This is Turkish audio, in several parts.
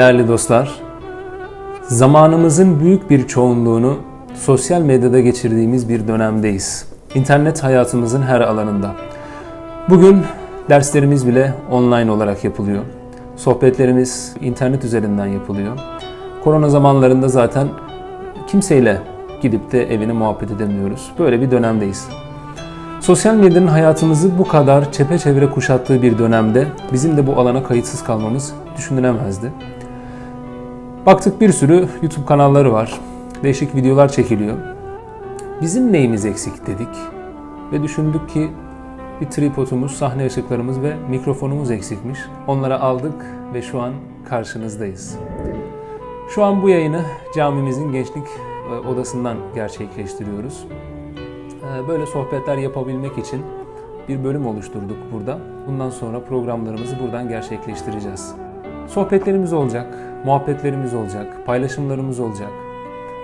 Değerli dostlar, zamanımızın büyük bir çoğunluğunu sosyal medyada geçirdiğimiz bir dönemdeyiz. İnternet hayatımızın her alanında. Bugün derslerimiz bile online olarak yapılıyor. Sohbetlerimiz internet üzerinden yapılıyor. Korona zamanlarında zaten kimseyle gidip de evine muhabbet edemiyoruz. Böyle bir dönemdeyiz. Sosyal medyanın hayatımızı bu kadar çepeçevre kuşattığı bir dönemde bizim de bu alana kayıtsız kalmamız düşünülemezdi. Baktık bir sürü YouTube kanalları var. Değişik videolar çekiliyor. Bizim neyimiz eksik dedik ve düşündük ki bir tripodumuz, sahne ışıklarımız ve mikrofonumuz eksikmiş. Onları aldık ve şu an karşınızdayız. Şu an bu yayını camimizin gençlik e, odasından gerçekleştiriyoruz. Ee, Böyle sohbetler yapabilmek için bir bölüm oluşturduk burada. Bundan sonra programlarımızı buradan gerçekleştireceğiz. Sohbetlerimiz olacak, muhabbetlerimiz olacak, paylaşımlarımız olacak.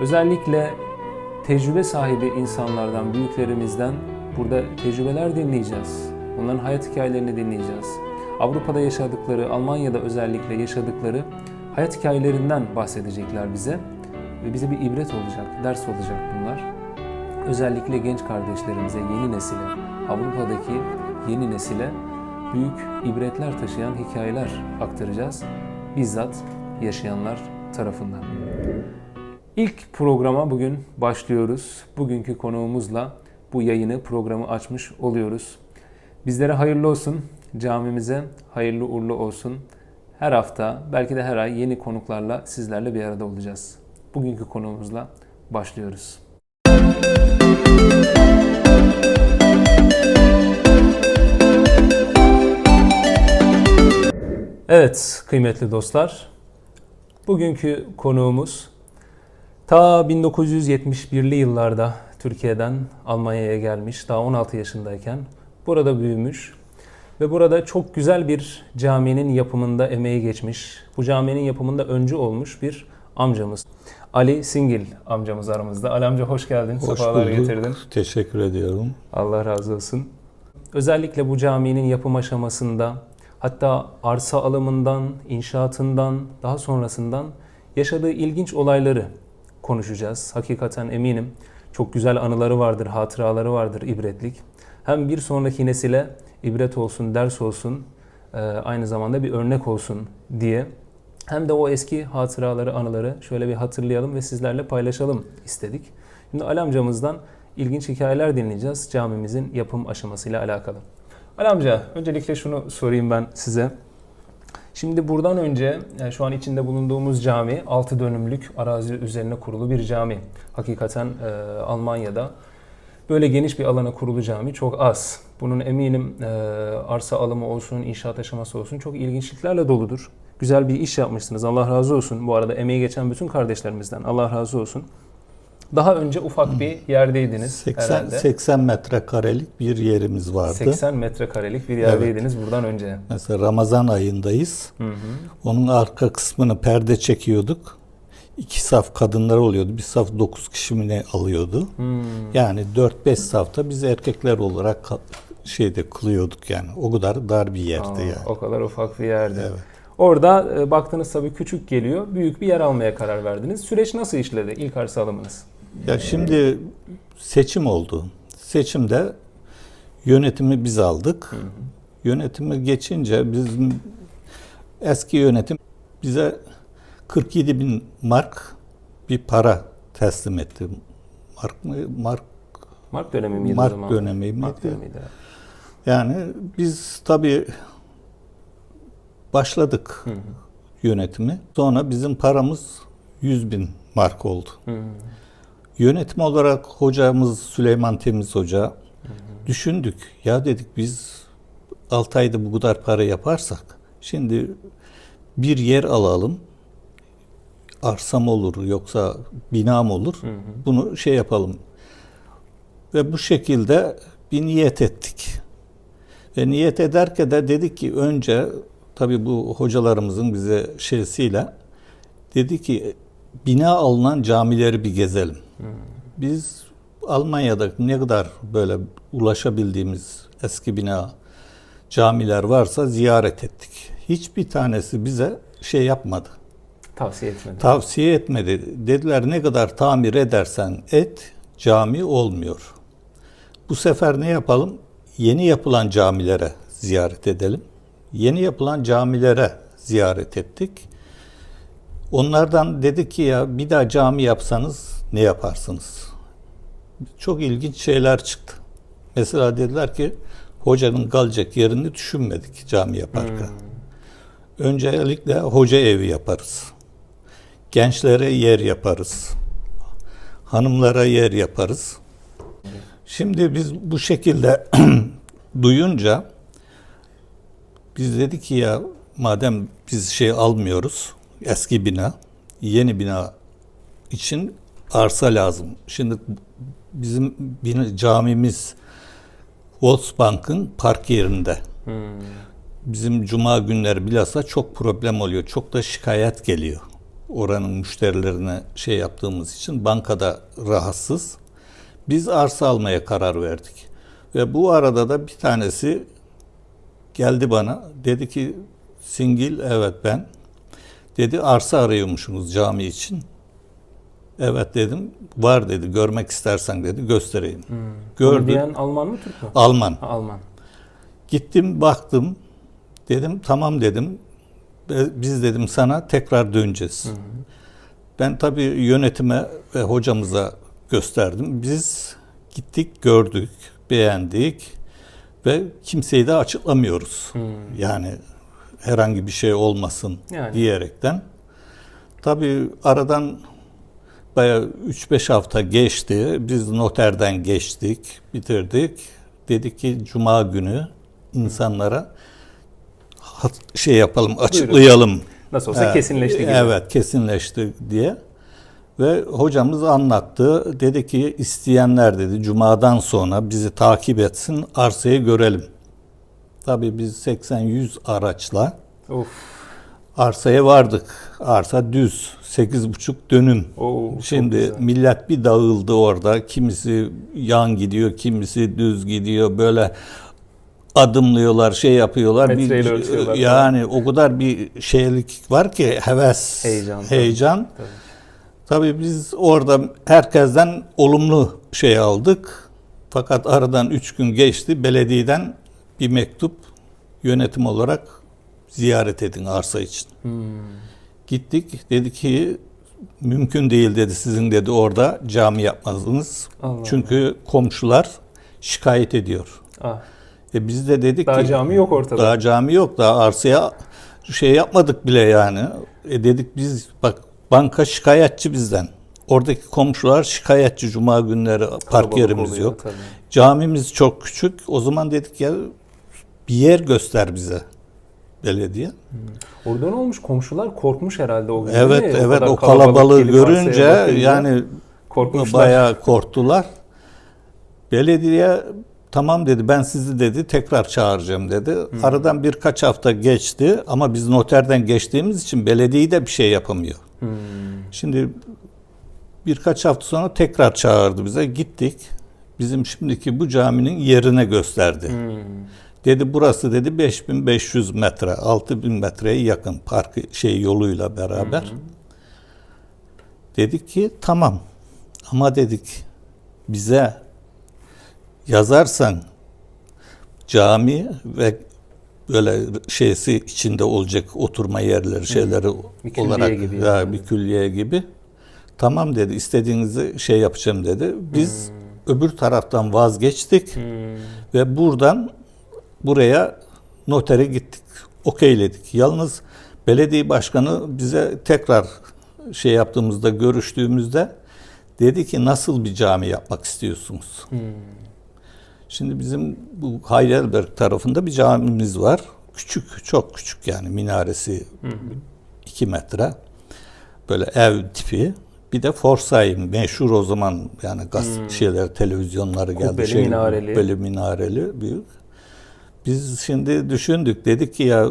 Özellikle tecrübe sahibi insanlardan, büyüklerimizden burada tecrübeler dinleyeceğiz. Onların hayat hikayelerini dinleyeceğiz. Avrupa'da yaşadıkları, Almanya'da özellikle yaşadıkları hayat hikayelerinden bahsedecekler bize. Ve bize bir ibret olacak, ders olacak bunlar özellikle genç kardeşlerimize, yeni nesile, Avrupa'daki yeni nesile büyük ibretler taşıyan hikayeler aktaracağız. Bizzat yaşayanlar tarafından. İlk programa bugün başlıyoruz. Bugünkü konuğumuzla bu yayını, programı açmış oluyoruz. Bizlere hayırlı olsun, camimize hayırlı uğurlu olsun. Her hafta, belki de her ay yeni konuklarla sizlerle bir arada olacağız. Bugünkü konuğumuzla başlıyoruz. Evet kıymetli dostlar. Bugünkü konuğumuz ta 1971'li yıllarda Türkiye'den Almanya'ya gelmiş. Daha 16 yaşındayken burada büyümüş ve burada çok güzel bir caminin yapımında emeği geçmiş. Bu caminin yapımında öncü olmuş bir amcamız. Ali Singil amcamız aramızda. Ali amca hoş geldin. Hoş Sefalar bulduk. getirdin. Teşekkür ediyorum. Allah razı olsun. Özellikle bu caminin yapım aşamasında hatta arsa alımından, inşaatından, daha sonrasından yaşadığı ilginç olayları konuşacağız. Hakikaten eminim çok güzel anıları vardır, hatıraları vardır ibretlik. Hem bir sonraki nesile ibret olsun, ders olsun, e, aynı zamanda bir örnek olsun diye hem de o eski hatıraları, anıları şöyle bir hatırlayalım ve sizlerle paylaşalım istedik. Şimdi Ali amcamızdan ilginç hikayeler dinleyeceğiz camimizin yapım aşamasıyla alakalı. Ali amca, öncelikle şunu sorayım ben size. Şimdi buradan önce yani şu an içinde bulunduğumuz cami 6 dönümlük arazi üzerine kurulu bir cami. Hakikaten e, Almanya'da böyle geniş bir alana kurulu cami çok az. Bunun eminim e, arsa alımı olsun, inşaat aşaması olsun çok ilginçliklerle doludur. Güzel bir iş yapmışsınız. Allah razı olsun. Bu arada emeği geçen bütün kardeşlerimizden Allah razı olsun. Daha önce ufak bir yerdeydiniz 80, herhalde. 80 metrekarelik bir yerimiz vardı. 80 metrekarelik bir yerdeydiniz buradan önce. Mesela Ramazan ayındayız. Onun arka kısmını perde çekiyorduk. İki saf kadınlar oluyordu. Bir saf 9 kişi mi ne alıyordu. Yani 4-5 safta biz erkekler olarak şeyde kılıyorduk yani. O kadar dar bir yerdi Aa, yani. O kadar ufak bir yerde. Evet. Orada e, baktınız tabii küçük geliyor. Büyük bir yer almaya karar verdiniz. Süreç nasıl işledi ilk arsa alımınız? Ya şimdi seçim oldu. Seçimde yönetimi biz aldık. Yönetimi geçince bizim eski yönetim bize 47 bin mark bir para teslim etti. Mark mı? Mark, Mark dönemi miydi o mark zaman? dönemi Mark miydi? dönemiydi. Yani biz tabii başladık yönetimi. Sonra bizim paramız 100 bin mark oldu. Yönetim olarak hocamız Süleyman Temiz Hoca düşündük. Ya dedik biz 6 ayda bu kadar para yaparsak şimdi bir yer alalım. Arsam olur yoksa binam olur. Bunu şey yapalım. Ve bu şekilde bir niyet ettik. Ve niyet ederken de dedik ki önce tabii bu hocalarımızın bize şeysiyle dedi ki bina alınan camileri bir gezelim. Biz Almanya'da ne kadar böyle ulaşabildiğimiz eski bina camiler varsa ziyaret ettik. Hiçbir tanesi bize şey yapmadı. Tavsiye etmedi. Tavsiye etmedi. Dediler ne kadar tamir edersen et cami olmuyor. Bu sefer ne yapalım? Yeni yapılan camilere ziyaret edelim. Yeni yapılan camilere ziyaret ettik. Onlardan dedi ki ya bir daha cami yapsanız ne yaparsınız? Çok ilginç şeyler çıktı. Mesela dediler ki hocanın kalacak yerini düşünmedik cami yaparken. Öncelikle hoca evi yaparız. Gençlere yer yaparız. Hanımlara yer yaparız. Şimdi biz bu şekilde duyunca biz dedik ki ya madem biz şey almıyoruz eski bina yeni bina için arsa lazım. Şimdi bizim bina, camimiz Volksbank'ın park yerinde. Bizim cuma günleri bilhassa çok problem oluyor. Çok da şikayet geliyor. Oranın müşterilerine şey yaptığımız için bankada rahatsız. Biz arsa almaya karar verdik. Ve bu arada da bir tanesi geldi bana. Dedi ki Singil evet ben. Dedi arsa arıyormuşsunuz cami için. Evet dedim. Var dedi. Görmek istersen dedi. Göstereyim. Bunu Gördüm. diyen Alman mı Türk mü? Alman. Ha, Alman. Gittim baktım. Dedim tamam dedim. Biz dedim sana tekrar döneceğiz. Ben tabii yönetime ve hocamıza gösterdim. Biz gittik, gördük, beğendik ve kimseyi de açıklamıyoruz. Yani herhangi bir şey olmasın Yani. diyerekten. Tabii aradan bayağı 3-5 hafta geçti. Biz noterden geçtik, bitirdik. Dedik ki cuma günü insanlara şey yapalım, açıklayalım. Nasıl olsa Evet, kesinleşti gibi. Evet, kesinleşti diye. Ve hocamız anlattı. Dedi ki isteyenler dedi cumadan sonra bizi takip etsin, arsayı görelim. Tabii biz 80-100 araçla Of. arsaya vardık. Arsa düz, 8,5 dönüm. Oo, Şimdi millet bir dağıldı orada. Kimisi yan gidiyor, kimisi düz gidiyor. Böyle adımlıyorlar, şey yapıyorlar. Metreyle ölçüyorlar. Yani o kadar bir şeylik var ki heves, Heyecan, tabii. heyecan. Tabii. Tabii biz orada herkesten olumlu şey aldık. Fakat aradan üç gün geçti. Belediyeden bir mektup yönetim olarak ziyaret edin arsa için. Hmm. Gittik. Dedi ki mümkün değil dedi sizin dedi orada cami yapmanız. Allah Çünkü komşular şikayet ediyor. Ah, E biz de dedik daha ki cami yok ortada. daha cami yok. Daha arsaya şey yapmadık bile yani. E dedik biz bak banka şikayetçi bizden. Oradaki komşular şikayetçi cuma günleri park Kalabalık yerimiz oluyor yok. tabii. Camimiz çok küçük. O zaman dedik ya bir yer göster bize belediye. Orada ne olmuş? Komşular korkmuş herhalde o gün. Evet mi? evet o kalabalık kalabalığı görünce yani korkmuşlar. bayağı korktular. Belediye tamam dedi ben sizi dedi tekrar çağıracağım dedi. Aradan birkaç hafta geçti ama biz noterden geçtiğimiz için belediye de bir şey yapamıyor. Hmm. Şimdi birkaç hafta sonra tekrar çağırdı bize gittik. Bizim şimdiki bu caminin yerine gösterdi. Hmm. Dedi burası dedi 5500 metre, 6000 metreye yakın park şey yoluyla beraber. Dedik ki tamam. Ama dedik bize yazarsan cami ve böyle şeysi içinde olacak oturma yerleri şeyleri Bir olarak gibi ya yani. bir külliye gibi. Tamam dedi istediğinizi şey yapacağım dedi. Biz öbür taraftan vazgeçtik Hmm. ve buradan buraya notere gittik. Okeyledik. Yalnız belediye başkanı bize tekrar şey yaptığımızda görüştüğümüzde dedi ki nasıl bir cami yapmak istiyorsunuz? Hmm. Şimdi bizim bu Heidelberg tarafında bir camimiz var. Küçük, çok küçük yani minaresi 2 metre. Böyle ev tipi. Bir de Forsheim meşhur o zaman yani gaz şeyler televizyonları geldi. Kubbeli, şey, minareli. Kubbeli, minareli büyük. Biz şimdi düşündük dedik ki ya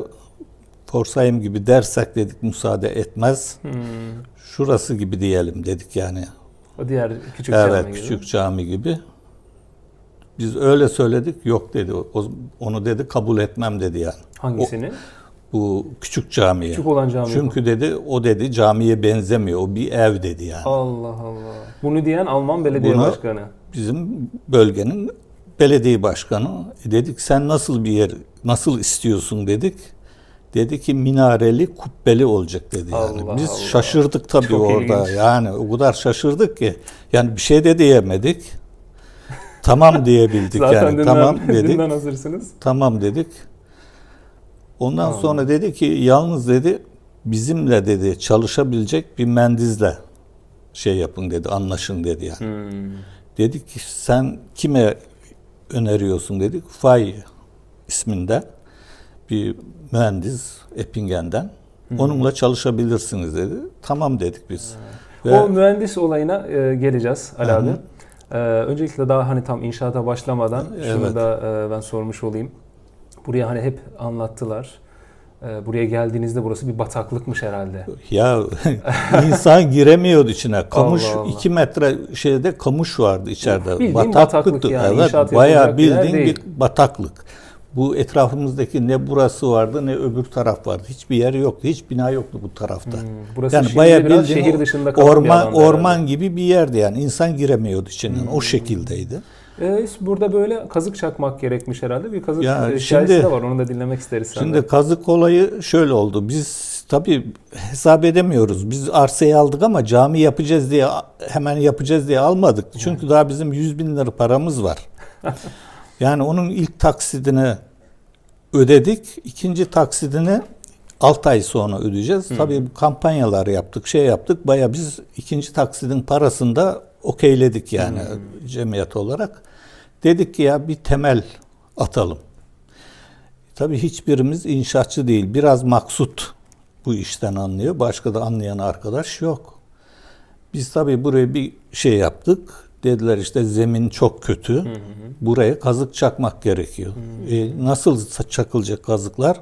Forsheim gibi dersek dedik müsaade etmez. Hmm. Şurası gibi diyelim dedik yani. O diğer küçük Evet, cami gibi. küçük cami gibi. Biz öyle söyledik, yok dedi. O- onu dedi kabul etmem dedi yani. Hangisini? Bu küçük camiye. Küçük olan cami. Çünkü dedi o dedi camiye benzemiyor. O bir ev dedi yani. Allah Allah. Bunu diyen Alman belediye Bunu- başkanı. Bizim bölgenin belediye başkanı. E dedik sen nasıl bir yer nasıl istiyorsun dedik. Dedi ki minareli kubbeli olacak dedi yani. Allah Biz Allah. şaşırdık tabii Çok orada. ilginç. Yani o kadar şaşırdık ki yani bir şey de diyemedik. tamam diyebildik Zaten yani. dünden, tamam dedik. dünden hazırsınız. Tamam dedik. Ondan sonra dedi ki yalnız dedi bizimle dedi çalışabilecek bir mendizle şey yapın dedi anlaşın dedi yani. Hmm. Dedik ki sen kime öneriyorsun dedik. Fay isminde bir mühendis Eppingen'den. Onunla çalışabilirsiniz dedi. Tamam dedik biz. Ve O mühendis olayına e, geleceğiz Ali abi. E, öncelikle daha hani tam inşaata başlamadan şunu Evet. da e, ben sormuş olayım. Buraya hani hep anlattılar. E, buraya geldiğinizde burası bir bataklıkmış herhalde. ya insan giremiyordu içine. Kamuş Allah Allah. iki metre şeyde kamuş vardı içeride. Bildiğin Bataklıktı. bataklık yani, Evet, bayağı bildiğin bir bataklık. Bu etrafımızdaki ne burası vardı ne öbür taraf vardı. Hiçbir yer yoktu. Hiç bina yoktu bu tarafta. Hmm, Burası Yani bayağı bildiğin şehir dışında orman orman herhalde. gibi bir yerdi yani. İnsan giremiyordu içinden. Hmm. O şekildeydi. E, burada böyle kazık çakmak gerekmiş herhalde. Bir kazık Ya e, hikayesi şimdi- de var. Onu da dinlemek isteriz senden. Şimdi kazık olayı şöyle oldu. Biz tabii hesap edemiyoruz. Biz arsayı aldık ama cami yapacağız diye hemen yapacağız diye almadık. Çünkü daha bizim 100 bin lira paramız var. yani onun ilk taksidini ödedik. ikinci taksidini 6 ay sonra ödeyeceğiz. Tabii bu kampanyalar yaptık, şey yaptık. Baya biz ikinci taksidin parasını da okeyledik yani cemiyet olarak. Dedik ki ya bir temel atalım. Tabii hiçbirimiz inşaatçı değil. Biraz maksut bu işten anlıyor. Başka da anlayan arkadaş yok. Biz tabii buraya bir şey yaptık. Dediler işte zemin çok kötü. Buraya kazık çakmak gerekiyor. E, nasıl çakılacak kazıklar?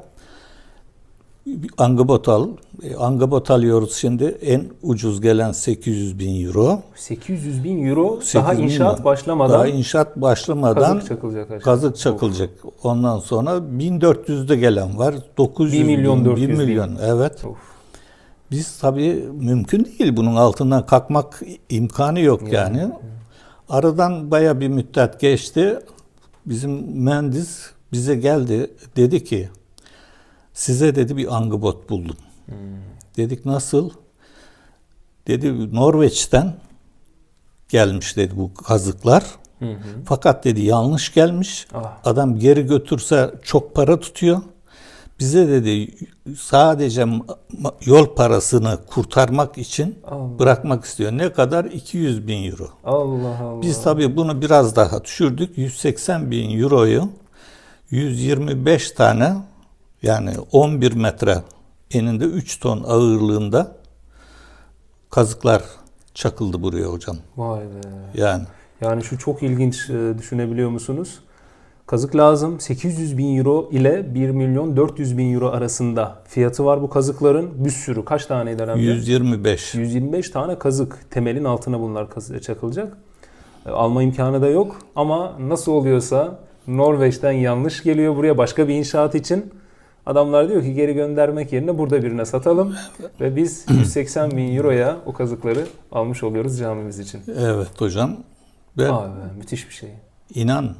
Bir Angabot al. E, angabot alıyoruz şimdi. En ucuz gelen 800 bin euro. 800 bin euro daha 800 bin inşaat euro. başlamadan Daha inşaat başlamadan kazık çakılacak. aşağı. Kazık çakılacak. Ondan sonra 1400'de gelen var. 900 1 milyon bin, 400 1 bin. milyon. Evet. Of. Biz tabii mümkün değil bunun altından kalkmak imkanı yok yani. Aradan baya bir müddet geçti. Bizim mühendis bize geldi. Dedi ki size dedi bir angibot buldum. Dedik nasıl? Dedi Norveç'ten gelmiş dedi bu kazıklar. Hı hı. Fakat dedi yanlış gelmiş. Ah. Adam geri götürse çok para tutuyor. Bize dedi sadece yol parasını kurtarmak için Allah. bırakmak istiyor. Ne kadar? 200 bin euro. Allah Allah. Biz tabii bunu biraz daha düşürdük. 180 bin euroyu 125 tane yani 11 metre eninde 3 ton ağırlığında kazıklar çakıldı buraya hocam. Vay be. Yani Yani şu çok ilginç e, düşünebiliyor musunuz? Kazık lazım. 800 bin euro ile 1 milyon 400 bin euro arasında fiyatı var bu kazıkların. Bir sürü. Kaç taneydi herhalde? 125. 125 tane kazık. Temelin altına bunlar kazı- çakılacak. E, Alma imkanı da yok. Ama nasıl oluyorsa Norveç'ten yanlış geliyor buraya başka bir inşaat için. Adamlar diyor ki geri göndermek yerine burada birine satalım. Ve biz 180 bin euroya o kazıkları almış oluyoruz camimiz için. Evet hocam. Ve be, müthiş bir şey. inan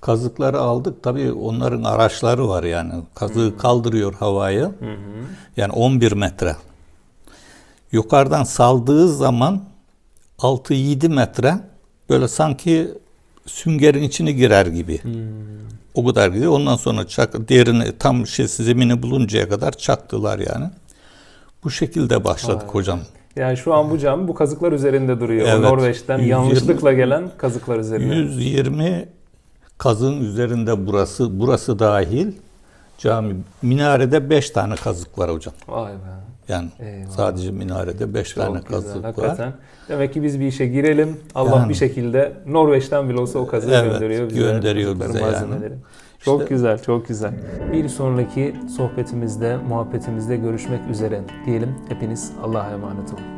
kazıkları aldık. Tabii onların araçları var yani. Kazığı kaldırıyor havaya. Hı hı. Yani 11 metre. Yukarıdan saldığı zaman 6-7 metre böyle sanki süngerin içine girer gibi. Hmm. O kadar gidiyor. Ondan sonra çak, derini tam şey zemini buluncaya kadar çaktılar yani. Bu şekilde başladık Vay. hocam. Yani şu an bu cami bu kazıklar üzerinde duruyor. O Evet. Norveç'ten 120 yanlışlıkla gelen kazıklar üzerine. 120 kazığın üzerinde burası burası dahil cami minarede 5 tane kazık var hocam. Vay be. Yani Eyvallah. sadece minarede 5 Çok tane kazık var. Hakikaten. Demek ki biz bir işe girelim. Allah Yani. bir şekilde Norveç'ten bile olsa o kazığı Evet, gönderiyor bize. gönderiyor bize yani. malzemeleri. Çok İşte- güzel, çok güzel. Bir sonraki sohbetimizde, muhabbetimizde görüşmek üzere diyelim. Hepiniz Allah'a emanet olun.